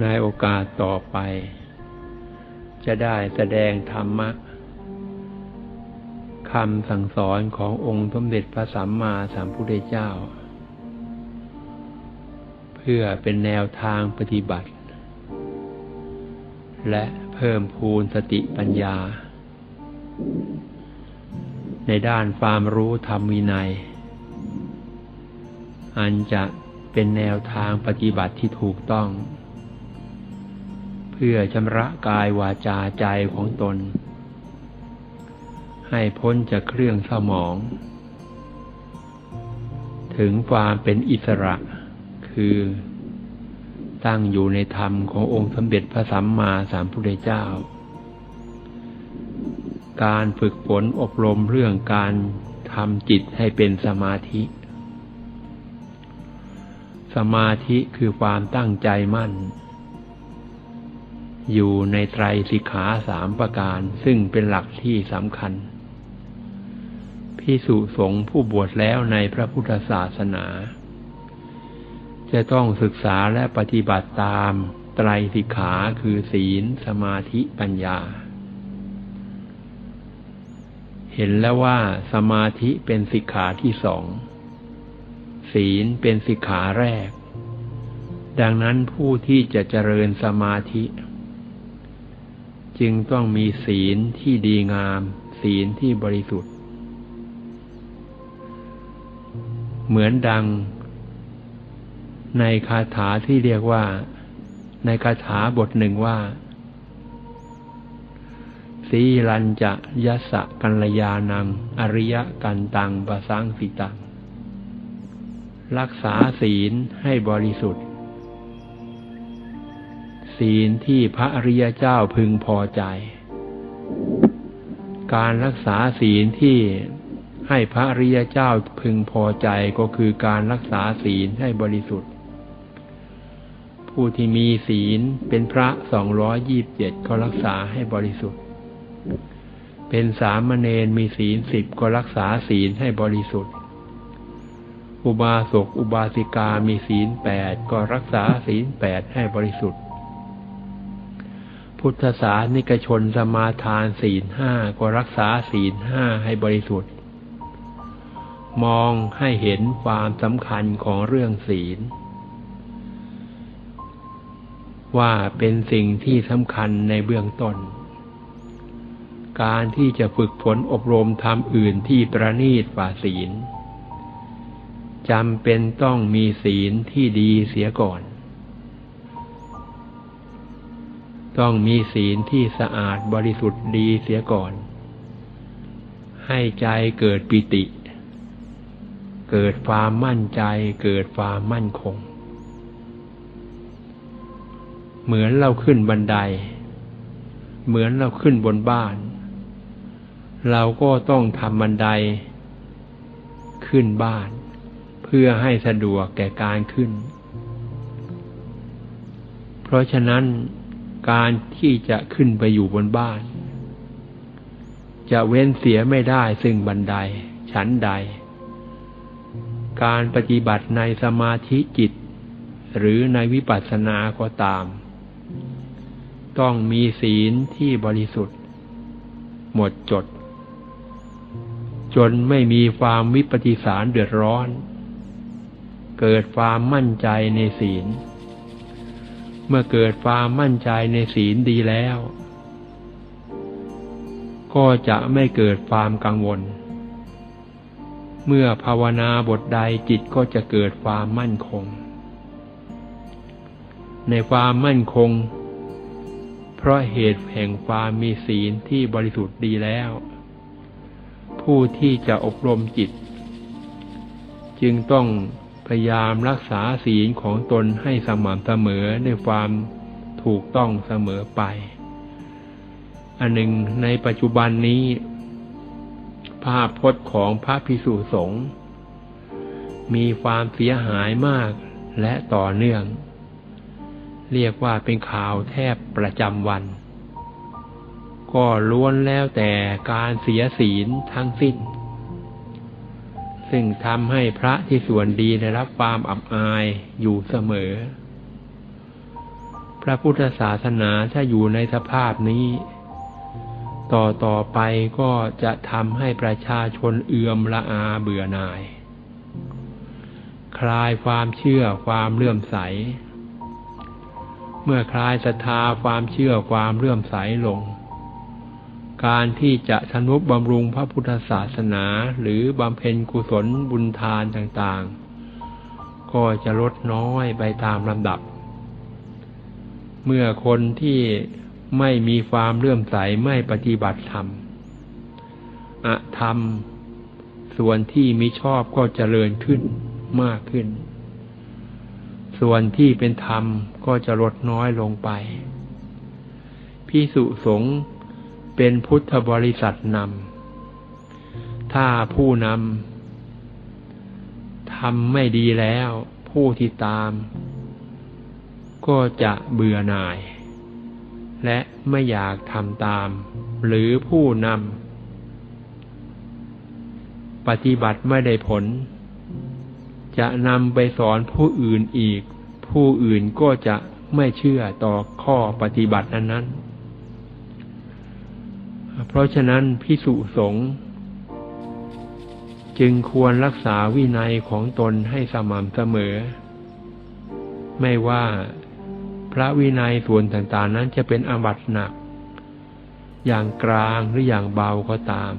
ในโอกาสต่อไป จะได้แสดงธรรมะคำสั่งสอนขององค์สมเด็จพระสัมมาสัมพุทธเจ้า เพื่อเป็นแนวทางปฏิบัติ และเพิ่มพูนสติปัญญา ในด้านความรู้ธรรมวินัย อันจะเป็นแนวทางปฏิบัติที่ถูกต้อง เพื่อชำระกายวาจาใจของตน ให้พ้นจากเครื่องสมอง ถึงความเป็นอิสระคือตั้งอยู่ในธรรมขององค์สมเด็จพระสัมมาสัมพุทธเจ้า การฝึกฝนอบรมเรื่องการทำจิตให้เป็นสมาธิ สมาธิคือความตั้งใจมั่น อยู่ในไตรสิกขาสามประการ ซึ่งเป็นหลักที่สำคัญพิสุสงฆ์ผู้บวชแล้วในพระพุทธศาสนา จะต้องศึกษาและปฏิบัติตามไตรสิกขาคือศีลสมาธิปัญญา เห็นแล้วว่าสมาธิเป็นสิกขาที่สอง ศีลเป็นสิกขาแรก ดังนั้นผู้ที่จะเจริญสมาธิ จึงต้องมีศีลที่ดีงาม ศีลที่บริสุทธิ์ เหมือนดัง ในคาถาที่เรียกว่า ในคาถาบทหนึ่งว่าสีลันจะยัสะกัลยานัง อริยกันตังปะสังสิตัง รักษาศีลให้บริสุทธิ์ ศีลที่พระอริยเจ้าพึงพอใจ การรักษาศีลที่ให้พระอริยเจ้าพึงพอใจก็คือการรักษาศีลให้บริสุทธิ์ ผู้ที่มีศีลเป็นพระสองร้อยยี่บเจ็ดก็รักษาให้บริสุทธิ์ เป็นสามเณรมีศีลสิบก็รักษาศีลให้บริสุทธิ์ อุบาสกอุบาสิกามีศีลแปดก็รักษาศีลแปดให้บริสุทธิ์ พุทธศาสนิกชนสมาทานศีลห้าก็รักษาศีลห้าให้บริสุทธิ์ มองให้เห็นความสำคัญของเรื่องศีล ว่าเป็นสิ่งที่สำคัญในเบื้องต้น การที่จะฝึกฝนอบรมทำอื่นที่ประณีตกว่าศีลจำเป็นต้องมีศีลที่ดีเสียก่อน ต้องมีศีลที่สะอาดบริสุทธิ์ดีเสียก่อน ให้ใจเกิดปิติ เกิดความมั่นใจ เกิดความมั่นคง เหมือนเราขึ้นบันได เหมือนเราขึ้นบนบ้าน เราก็ต้องทำบันได ขึ้นบ้าน เพื่อให้สะดวกแก่การขึ้น เพราะฉะนั้น การที่จะขึ้นไปอยู่บนบ้าน จะเว้นเสียไม่ได้ซึ่งบันได ชั้นใด การปฏิบัติในสมาธิจิต หรือในวิปัสสนาก็ตาม ต้องมีศีลที่บริสุทธิ์ หมดจด จนไม่มีความวิปฏิสารเดือดร้อน เกิดความมั่นใจในศีล เมื่อเกิดความมั่นใจในศีลดีแล้ว ก็จะไม่เกิดความกังวล เมื่อภาวนาบทใดจิตก็จะเกิดความมั่นคง ในความมั่นคง เพราะเหตุแห่งความมีศีลที่บริสุทธิ์ดีแล้ว ผู้ที่จะอบรมจิต จึงต้อง พยายามรักษาศีลของตนให้สม่ำเสมอในความถูกต้องเสมอไป อันหนึ่งในปัจจุบันนี้ ภาพพจน์ของพระพิสุสงฆ์มีความเสียหายมากและต่อเนื่อง เรียกว่าเป็นข่าวแทบประจำวัน ก็ล้วนแล้วแต่การเสียศีลทั้งสิ้น ซึ่งทำให้พระที่ส่วนดีได้รับความอับอายอยู่เสมอพพระพุทธศาสนาถ้าอยู่ในสภาพนี้ ต่อต่อไปก็จะทำให้ประชาชนเอื่อมละอาเบื่อหน่าย คลายความเชื่อความเลื่อมใส เมื่อคลายศรัทธาความเชื่อความเลื่อมใสลง การที่จะทนุบบำรุงพระพุทธศาสนาหรือบำเพ็ญกุศลบุญทานต่างๆ ก็จะลดน้อยไปตามลำดับ เมื่อคนที่ไม่มีความเลื่อมใสไม่ปฏิบัติธรรมอะธรรม ส่วนที่มิชอบก็เจริญขึ้นมากขึ้น ส่วนที่เป็นธรรมก็จะลดน้อยลงไปพิสุสงฆ์ เป็นพุทธบริษัทนำ ถ้าผู้นำทำไม่ดีแล้ว ผู้ที่ตาม ก็จะเบื่อหน่าย และไม่อยากทำตาม หรือผู้นำปฏิบัติไม่ได้ผล จะนำไปสอนผู้อื่นอีก ผู้อื่นก็จะไม่เชื่อต่อข้อปฏิบัตินั้นนน เพราะฉะนั้นพิสุสงฆ์จึงควรรักษาวินัยของตนให้สม่ำเสมอ ไม่ว่าพระวินัยส่วนต่างๆ นั้นจะเป็นอาบัตหนัก อย่างกลางหรืออย่างเบาก็ตาม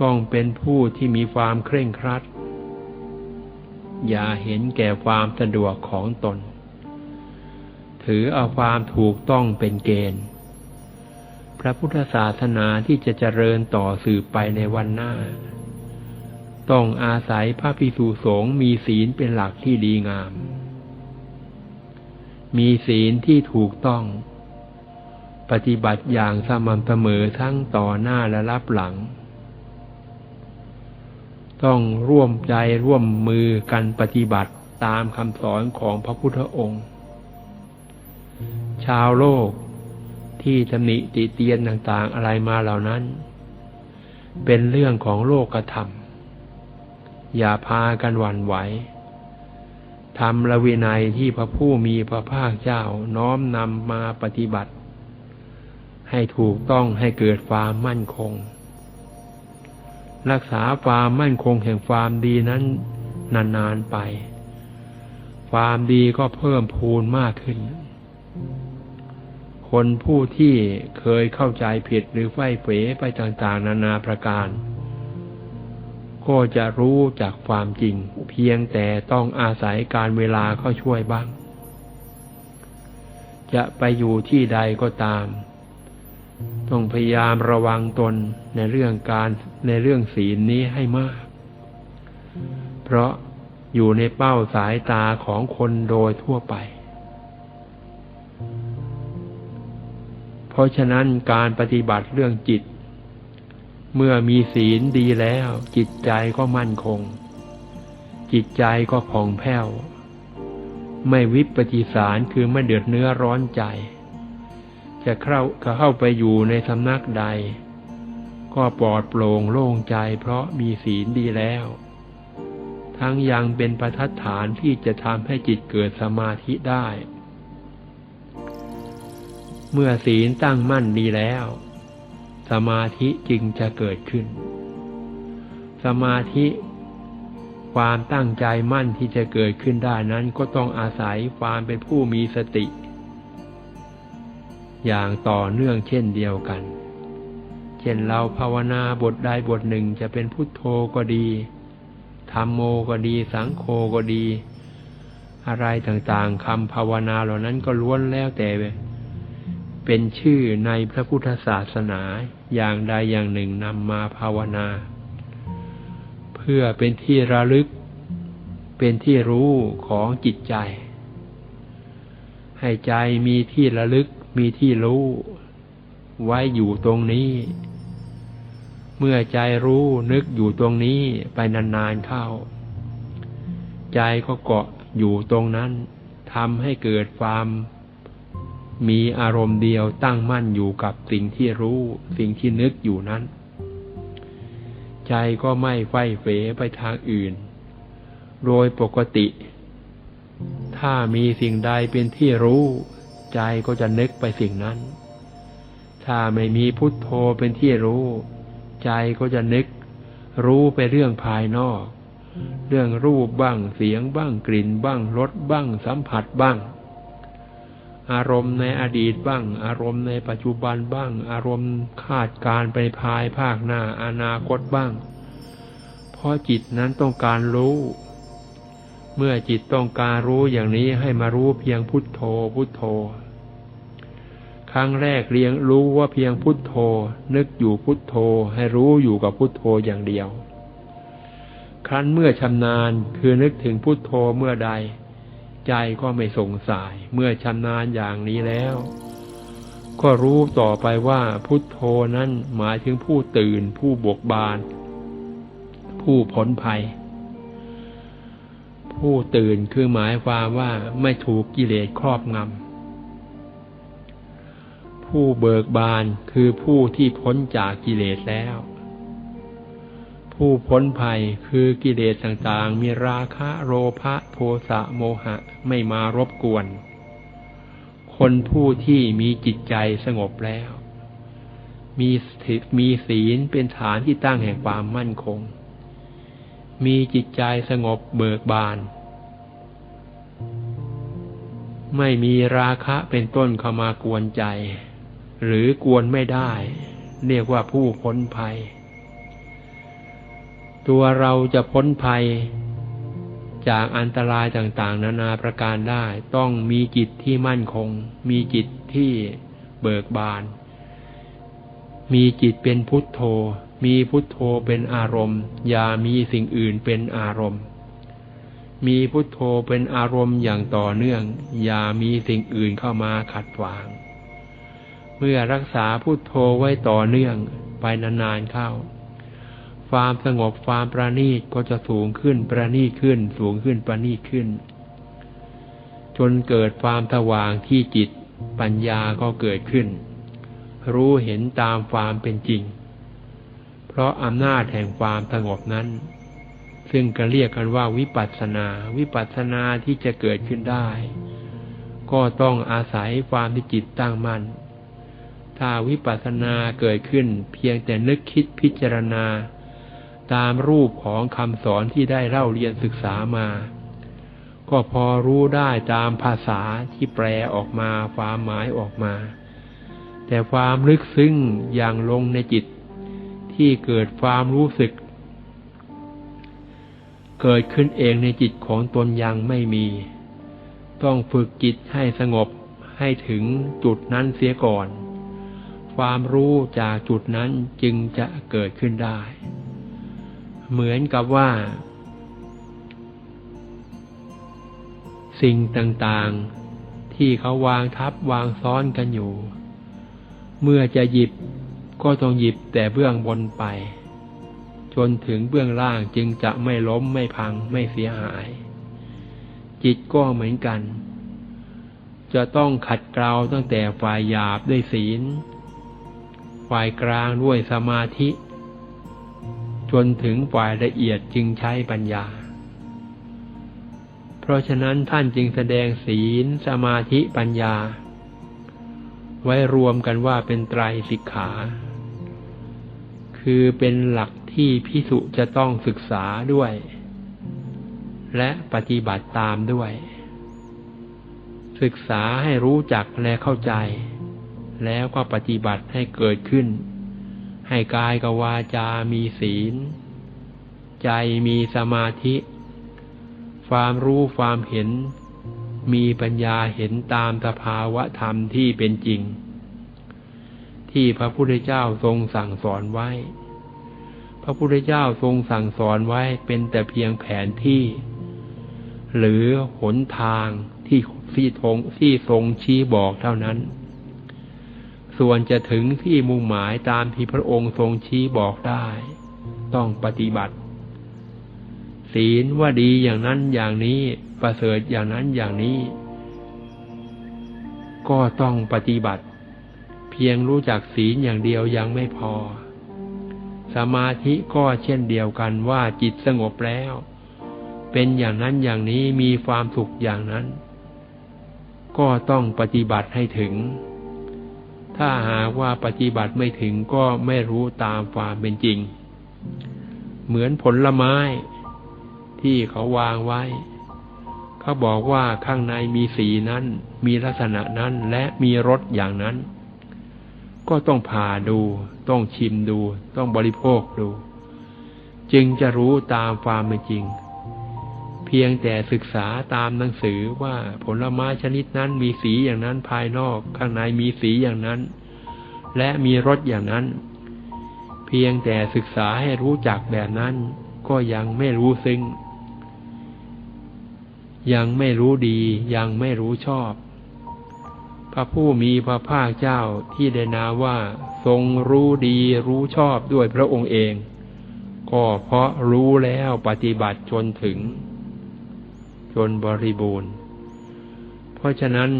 ต้องเป็นผู้ที่มีความเคร่งครัด อย่าเห็นแก่ความสะดวกของตน ถือเอาความถูกต้องเป็นเกณฑ์ พระพุทธศาสนาที่จะเจริญต่อสืบไปในวันหน้า ต้องอาศัยพระภิกษุสงฆ์มีศีลเป็นหลักที่ดีงาม มีศีลที่ถูกต้อง ปฏิบัติอย่างสม่ำเสมอทั้งต่อหน้าและรับหลัง ต้องร่วมใจร่วมมือกันปฏิบัติตามคำสอนของพระพุทธองค์ ชาวโลก ที่ตำหนิติเตียนต่างๆ อะไรมาเหล่านั้น เป็นเรื่องของโลกธรรม อย่าพากันหวั่นไหวธรรมละวินัยที่พระผู้มีพระภาคเจ้าน้อมนำมาปฏิบัติ ให้ถูกต้องให้เกิดความมั่นคง รักษาความมั่นคงแห่งความดีนั้นนานๆไป ความดีก็เพิ่มพูนมากขึ้น คนผู้ที่เคยเข้าใจผิดหรือไฟเฝไปต่างๆ นานาประการ ก็จะรู้จากความจริง เพียงแต่ต้องอาศัยการเวลาเข้าช่วยบ้าง จะไปอยู่ที่ใดก็ตาม ต้องพยายามระวังตนในเรื่องการในเรื่องศีลนี้ให้มาก เพราะอยู่ในเป้าสายตาของคนโดยทั่วไป เพราะฉะนั้นการปฏิบัติเรื่องจิต เมื่อมีศีลดีแล้ว จิตใจก็มั่นคง จิตใจก็ผ่องแผ้ว ไม่วิปฏิสารคือไม่เดือดเนื้อร้อนใจ จะเข้าเข้าไปอยู่ในสำนักใด ก็ปลอดโปร่งโล่งใจเพราะมีศีลดีแล้ว ทั้งยังเป็นประทัดฐานที่จะทำให้จิตเกิดสมาธิได้ เมื่อศีลตั้งมั่นดีแล้ว สมาธิจึงจะเกิดขึ้น สมาธิความตั้งใจมั่นที่จะเกิดขึ้นได้นั้นก็ต้องอาศัยความเป็นผู้มีสติ อย่างต่อเนื่องเช่นเดียวกัน เช่นเราภาวนาบทใดบทหนึ่งจะเป็นพุทโธก็ดีธรรมโมก็ดี สังโฆก็ดี อะไรต่างๆคำภาวนาเหล่านั้นก็ล้วนแล้วแต่ เป็นชื่อในพระพุทธศาสนาอย่างใดอย่างหนึ่งนำมาภาวนา เพื่อเป็นที่ระลึก เป็นที่รู้ของจิตใจ ให้ใจมีที่ระลึกมีที่รู้ ไว้อยู่ตรงนี้ เมื่อใจรู้นึกอยู่ตรงนี้ไปนานๆเข้า ใจก็เกาะอยู่ตรงนั้นทำให้เกิดความ มีอารมณ์เดียวตั้งมั่นอยู่กับสิ่งที่รู้ สิ่งที่นึกอยู่นั้น ใจก็ไม่ไฟเฟไปทางอื่น โดยปกติ ถ้ามีสิ่งใดเป็นที่รู้ ใจก็จะนึกไปสิ่งนั้น ถ้าไม่มีพุทโธเป็นที่รู้ ใจก็จะนึก รู้ไปเรื่องภายนอก เรื่องรูปบ้างเสียงบ้างกลิ่นบ้างรสบ้างสัมผัสบ้าง อารมณ์ในอดีตบ้าง อารมณ์ในปัจจุบันบ้าง อารมณ์คาดการไปภายภาคหน้าอนาคตบ้าง เพราะจิตนั้นต้องการรู้ เมื่อจิตต้องการรู้อย่างนี้ให้มารู้เพียงพุทโธพุทโธ ครั้งแรกเรียงรู้ว่าเพียงพุทโธ นึกอยู่พุทโธให้รู้อยู่กับพุทโธอย่างเดียว ครั้นเมื่อชำนาญคือนึกถึงพุทโธเมื่อใด ใจก็ไม่สงสัยเมื่อชำนาญอย่างนี้แล้ว ก็รู้ต่อไปว่าพุทโธนั้นหมายถึงผู้ตื่นผู้บกบาน ผู้พ้นภัย ผู้ตื่นคือหมายความว่าไม่ถูกกิเลสครอบงำผู้เบิกบานคือผู้ที่พ้นจากกิเลสแล้ว ผู้พ้นภัยคือกิเลสต่างๆ มีราคะโลภะโทสะโมหะไม่มารบกวน คนผู้ที่มีจิตใจสงบแล้ว มีมีศีลเป็นฐานที่ตั้งแห่งความมั่นคง มีจิตใจสงบเบิกบาน ไม่มีราคะเป็นต้นเข้ามากวนใจ หรือกวนไม่ได้ เรียกว่าผู้พ้นภัย ตัวเราจะพ้นภัยจากอันตรายต่างๆ นานาประการได้ ต้องมีจิตที่มั่นคง มีจิตที่เบิกบาน มีจิตเป็นพุทโธ มีพุทโธเป็นอารมณ์ อย่ามีสิ่งอื่นเป็นอารมณ์ มีพุทโธเป็นอารมณ์อย่างต่อเนื่อง อย่ามีสิ่งอื่นเข้ามาขัดขวาง เมื่อรักษาพุทโธไว้ต่อเนื่องไปนานๆเข้า ความสงบความประณีตก็จะสูงขึ้นประณีตขึ้น สูงขึ้นประณีตขึ้น จนเกิดความสว่างที่จิตปัญญาก็เกิดขึ้น รู้เห็นตามความเป็นจริง เพราะอำนาจแห่งความสงบนั้น ซึ่งก็เรียกกันว่าวิปัสสนา วิปัสสนาที่จะเกิดขึ้นได้ ก็ต้องอาศัยความที่จิตตั้งมั่นถ้าวิปัสสนาเกิดขึ้นเพียงแต่นึกคิดพิจารณา ตามรูปของคำสอนที่ได้เล่าเรียนศึกษามา ก็พอรู้ได้ตามภาษาที่แปลออกมาความหมายออกมา แต่ความลึกซึ้งอย่างลงในจิต ที่เกิดความรู้สึก เกิดขึ้นเองในจิตของตนยังไม่มี ต้องฝึกจิตให้สงบให้ถึงจุดนั้นเสียก่อน ความรู้จากจุดนั้นจึงจะเกิดขึ้นได้ เหมือนกับว่า สิ่งต่างๆ ที่เขาวางทับวางซ้อนกันอยู่ เมื่อจะหยิบก็ต้องหยิบแต่เบื้องบนไป จนถึงเบื้องล่างจึงจะไม่ล้มไม่พังไม่เสียหาย จิตก็เหมือนกัน จะต้องขัดเกลาตั้งแต่ฝ่ายหยาบด้วยศีล ฝ่ายกลางด้วยสมาธิ จนถึงฝ่ายละเอียดจึงใช้ปัญญา เพราะฉะนั้นท่านจึงแสดงศีลสมาธิปัญญา ไว้รวมกันว่าเป็นไตรสิกขา คือเป็นหลักที่พิสุจะต้องศึกษาด้วย และปฏิบัติตามด้วย ศึกษาให้รู้จักและเข้าใจ แล้วก็ปฏิบัติให้เกิดขึ้น ให้กายกับวาจา มีศีล ใจมีสมาธิ ความรู้ความเห็น มีปัญญาเห็นตามสภาวะธรรมที่เป็นจริง ที่พระพุทธเจ้าทรงสั่งสอนไว้ พระพุทธเจ้าทรงสั่งสอนไว้เป็นแต่เพียงแผนที่ หรือหนทางที่ที่ทงที่ทรงชี้บอกเท่านั้น ส่วนจะถึงที่มุ่งหมายตามที่พระองค์ทรงชี้บอกได้ ต้องปฏิบัติ ศีลว่าดีอย่างนั้นอย่างนี้ประเสริฐอย่างนั้นอย่างนี้ ก็ต้องปฏิบัติ เพียงรู้จักศีลอย่างเดียวยังไม่พอ สมาธิก็เช่นเดียวกันว่าจิตสงบแล้ว เป็นอย่างนั้นอย่างนี้มีความสุขอย่างนั้น ก็ต้องปฏิบัติให้ถึง ถ้าหากว่าปฏิบัติไม่ถึงก็ไม่รู้ตามความเป็นจริง เหมือนผลไม้ที่เขาวางไว้ เขาบอกว่าข้างในมีสีนั้น มีลักษณะนั้นและมีรสอย่างนั้น ก็ต้องผ่าดู ต้องชิมดู ต้องบริโภคดู จึงจะรู้ตามความเป็นจริง เพียงแต่ศึกษาตามหนังสือว่าผลไม้ชนิดนั้นมีสีอย่างนั้นภายนอก ข้างในมีสีอย่างนั้น และมีรสอย่างนั้น เพียงแต่ศึกษาให้รู้จักแบบนั้น ก็ยังไม่รู้ซึ้งยังไม่รู้ดียังไม่รู้ชอบ พระผู้มีพระภาคเจ้าที่ได้นาว่า ทรงรู้ดีรู้ชอบด้วยพระองค์เอง ก็เพราะรู้แล้วปฏิบัติจนถึง จนบริบูรณ์ เพราะฉะนั้น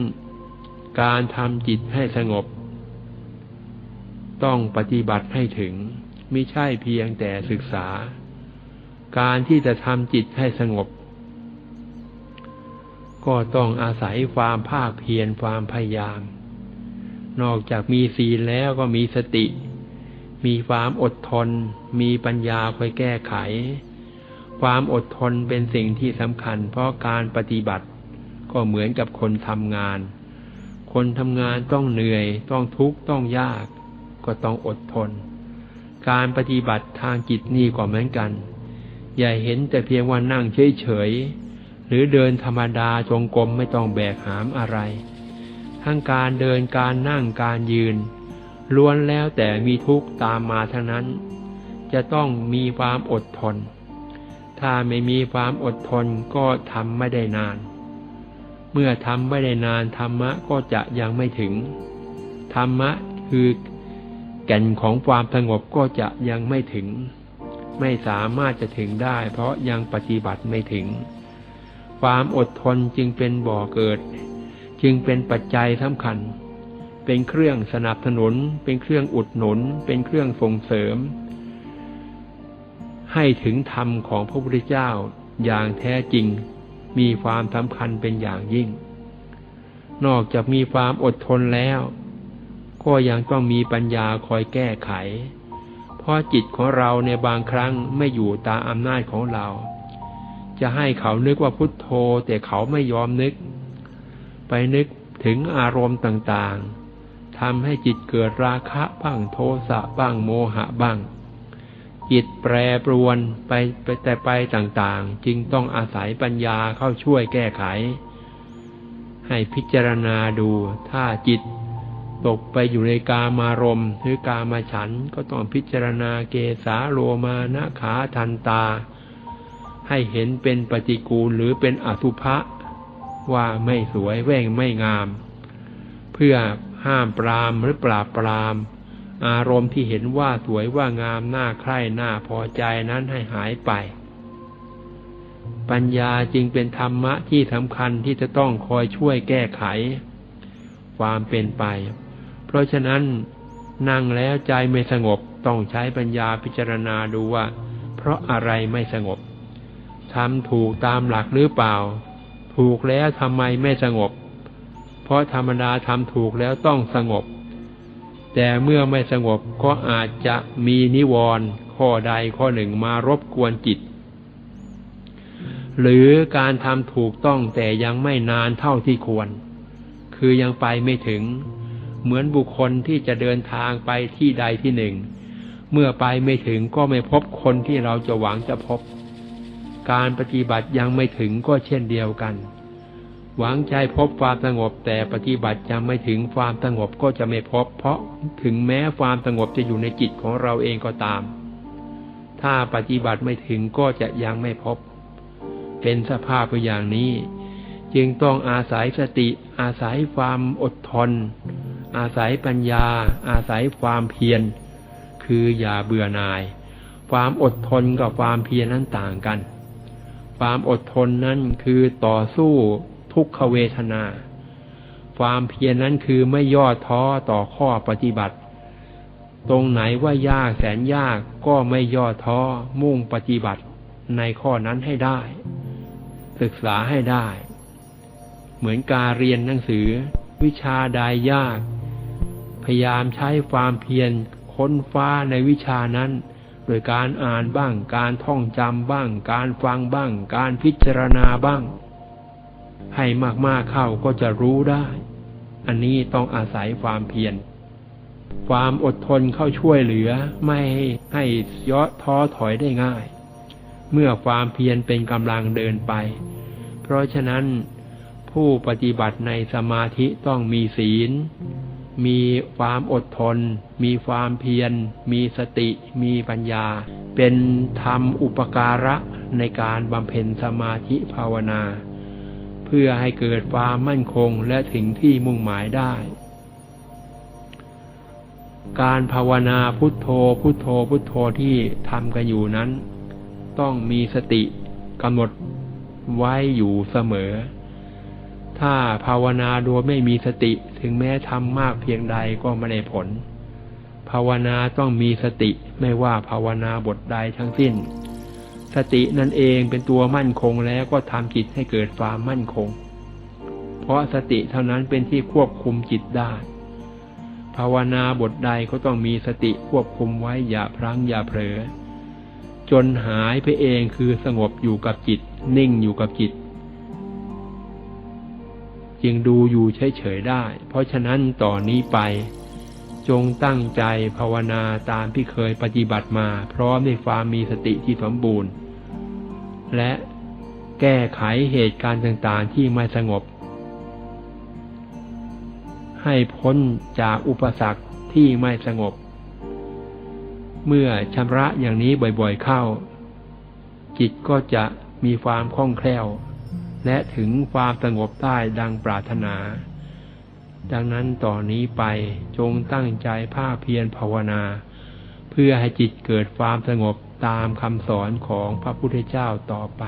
การทำจิตให้สงบ ต้องปฏิบัติให้ถึงไม่ใช่เพียงแต่ศึกษา การที่จะทำจิตให้สงบ ก็ต้องอาศัยความภาคเพียรความพยายาม นอกจากมีศีลแล้วก็มีสติ มีความอดทน มีปัญญาคอยแก้ไข ความอดทนเป็นสิ่งที่สำคัญ เพราะการปฏิบัติ ก็เหมือนกับคนทำงาน คนทำงานต้องเหนื่อย ต้องทุกข์ต้องยาก ก็ต้องอดทน การปฏิบัติทางจิตนี่ก็เหมือนกัน อย่าเห็นแต่เพียงว่านั่งเฉยๆหรือเดินธรรมดาจงกรมไม่ต้องแบกหามอะไร ทั้งการเดินการนั่งการยืนล้วนแล้วแต่มีทุกข์ตามมาทั้งนั้น จะต้องมีความอดทน ถ้าไม่มีความอดทนก็ทำไม่ได้นาน เมื่อทำไม่ได้นานธรรมะก็จะยังไม่ถึง ธรรมะคือแก่นของความสงบก็จะยังไม่ถึง ไม่สามารถจะถึงได้ เพราะยังปฏิบัติไม่ถึง ความอดทนจึงเป็นบ่อเกิด จึงเป็นปัจจัยสำคัญ เป็นเครื่องสนับสนุน เป็นเครื่องอุดหนุน เป็นเครื่องส่งเสริม ให้ถึงธรรมของพระพุทธเจ้าอย่างแท้จริง มีความสำคัญเป็นอย่างยิ่ง นอกจากมีความอดทนแล้ว ก็ยังต้องมีปัญญาคอยแก้ไข เพราะจิตของเราในบางครั้งไม่อยู่ตามอำนาจของเรา จะให้เขานึกว่าพุทโธแต่เขาไม่ยอมนึก ไปนึกถึงอารมณ์ต่างๆทำให้จิตเกิดราคะบ้างโทสะบ้างโมหะบ้าง จิตแปรปรวนไปไปแต่ไปต่างๆ จึงต้องอาศัยปัญญาเข้าช่วยแก้ไข ให้พิจารณาดูถ้าจิตตกไปอยู่ในกามารมณ์หรือกามาฉันก็ต้องพิจารณาเกสาโลมานะขาทันตา ให้เห็นเป็นปฏิกูลหรือเป็นอสุภะว่าไม่สวยแว่งไม่งาม เพื่อห้ามปรามหรือปราบปราม อารมณ์ที่เห็นว่าสวยว่างามน่าใคร่น่าพอใจนั้นให้หายไป ปัญญาจึงเป็นธรรมะที่สำคัญที่จะต้องคอยช่วยแก้ไข ความเป็นไป เพราะฉะนั้นนั่งแล้วใจไม่สงบต้องใช้ปัญญาพิจารณาดูว่า เพราะอะไรไม่สงบทำถูกตามหลักหรือเปล่า ถูกแล้วทำไมไม่สงบ เพราะธรรมดาทำถูกแล้วต้องสงบ แต่เมื่อไม่สงบก็อาจจะมีนิวรณ์ข้อใดข้อหนึ่งมารบกวนจิต หรือการทำถูกต้องแต่ยังไม่นานเท่าที่ควร คือยังไปไม่ถึง เหมือนบุคคลที่จะเดินทางไปที่ใดที่หนึ่ง เมื่อไปไม่ถึงก็ไม่พบคนที่เราจะหวังจะพบ การปฏิบัติยังไม่ถึงก็เช่นเดียวกัน หวังใจพบความสงบแต่ปฏิบัติยังไม่ถึงความสงบก็จะไม่พบ เพราะถึงแม้ความสงบจะอยู่ในจิตของเราเองก็ตาม ถ้าปฏิบัติไม่ถึงก็จะยังไม่พบ เป็นสภาพอย่างนี้ จึงต้องอาศัยสติ อาศัยความอดทน อาศัยปัญญา อาศัยความเพียร คืออย่าเบื่อหน่าย ความอดทนกับความเพียรนั้นต่างกัน ความอดทนนั้นคือต่อสู้ ทุกขเวทนา ความเพียรนั้นคือไม่ย่อท้อต่อข้อปฏิบัติ ตรงไหนว่ายากแสนยากก็ไม่ย่อท้อมุ่งปฏิบัติในข้อนั้นให้ได้ ศึกษาให้ได้ เหมือนการเรียนหนังสือ วิชาใดยาก พยายามใช้ความเพียรค้นฟ้าในวิชานั้นโดยการอ่านบ้าง การท่องจำบ้าง การฟังบ้าง การพิจารณาบ้าง ให้มากๆเข้าก็จะรู้ได้ อันนี้ต้องอาศัยความเพียร ความอดทนเข้าช่วยเหลือไม่ให้ย่อท้อถอยได้ง่าย เมื่อความเพียรเป็นกำลังเดินไป เพราะฉะนั้นผู้ปฏิบัติในสมาธิต้องมีศีล มีความอดทน มีความเพียร มีสติ มีปัญญา เป็นธรรมอุปการะในการบำเพ็ญสมาธิภาวนา พื่อให้เกิดความมั่นคงและถึงที่มุ่งหมายได้ การภาวนาพุทโธพุทโธพุทโธที่ทำกันอยู่นั้น ต้องมีสติกำหนดไว้อยู่เสมอ ถ้าภาวนาโดยไม่มีสติถึงแม้ทำมากเพียงใดก็ไม่ได้ผล ภาวนาต้องมีสติไม่ว่าภาวนาบทใดทั้งสิ้น สตินั่นเองเป็นตัวมั่นคงแล้วก็ทำจิตให้เกิดความมั่นคง เพราะสติเท่านั้นเป็นที่ควบคุมจิตได้ ภาวนาบทใดก็ต้องมีสติควบคุมไว้อย่าพลั้งอย่าเผลอ จนหายไปเองคือสงบอยู่กับจิต นิ่งอยู่กับจิต จึงดูอยู่เฉยๆได้ เพราะฉะนั้นต่อนนี้ไปจงตั้งใจภาวนาตามที่เคยปฏิบัติมา พร้อมในความมีสติที่สมบูรณ์ และแก้ไขเหตุการณ์ต่างๆที่ไม่สงบ ให้พ้นจากอุปสรรคที่ไม่สงบ เมื่อชำระอย่างนี้บ่อยๆเข้า จิตก็จะมีความคล่องแคล่ว และถึงความสงบได้ดังปรารถนา ดังนั้นต่อนนี้ไปจงตั้งใจภาคเพียรภาวนา เพื่อให้จิตเกิดความสงบ ตามคำสอนของพระพุทธเจ้าต่อไป